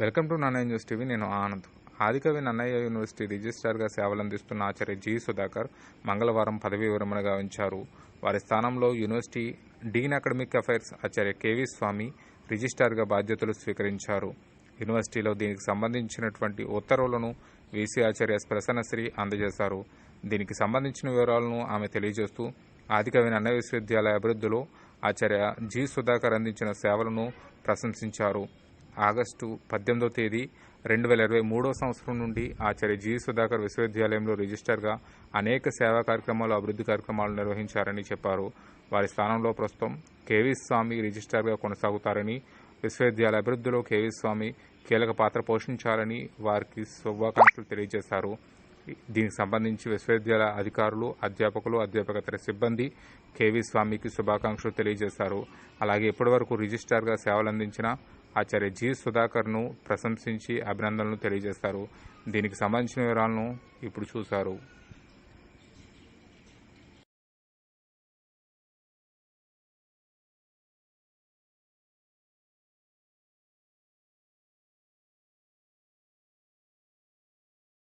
Welcome to Nannayya news TV నేను ఆనంద్. ఆదికవి Nannaya university రిజిస్ట్రార్గా సేవలందిస్తున్న ఆచార్య జి సుధాకర్ మంగళవారం పదవీ విరమణ గావించారు. వారి స్థానంలో యూనివర్సిటీ డీన్ అకాడమిక్ అఫైర్స్ ఆచార్య కేవీ స్వామి రిజిస్ట్రార్గా బాధ్యతలు స్వీకరించారు. యూనివర్సిటీలో దీనికి సంబంధించినటువంటి ఉత్తర్వులను వీసీ ఆచార్య ప్రసన్నశ్రీ అందజేశారు. దీనికి సంబంధించిన వివరాలను ఆమె తెలియజేస్తూ ఆదికవి నన్నయ్య విశ్వవిద్యాలయ అభివృద్ధిలో ఆచార్య జి సుధాకర్ అందించిన సేవలను ప్రశంసించారు. ఆగస్టు పద్దెనిమిదవ తేదీ రెండు వేల ఇరవై మూడవ సంవత్సరం నుండి ఆచార్య జి సుధాకర్ విశ్వవిద్యాలయంలో రిజిస్టర్గా అనేక సేవా కార్యక్రమాలు అభివృద్ధి కార్యక్రమాలు నిర్వహించారని చెప్పారు. వారి స్థానంలో ప్రస్తుతం కేవీ స్వామి రిజిస్టార్గా కొనసాగుతారని విశ్వవిద్యాలయ అభివృద్ధిలో కేవీ స్వామి కీలక పాత్ర పోషించాలని వారికి శుభాకాంక్షలు తెలియజేశారు. దీనికి సంబంధించి విశ్వవిద్యాలయ అధికారులు అధ్యాపకులు అధ్యాపకతర సిబ్బంది కేవీ స్వామికి శుభాకాంక్షలు తెలియజేశారు. అలాగే ఇప్పటివరకు రిజిస్ట్రార్గా సేవలందించిన ఆచార్య జి సుధాకర్ను ప్రశంసించి అభినందనలు తెలియజేస్తారు. దీనికి సంబంధించిన వివరాలను ఇప్పుడు చూశారు.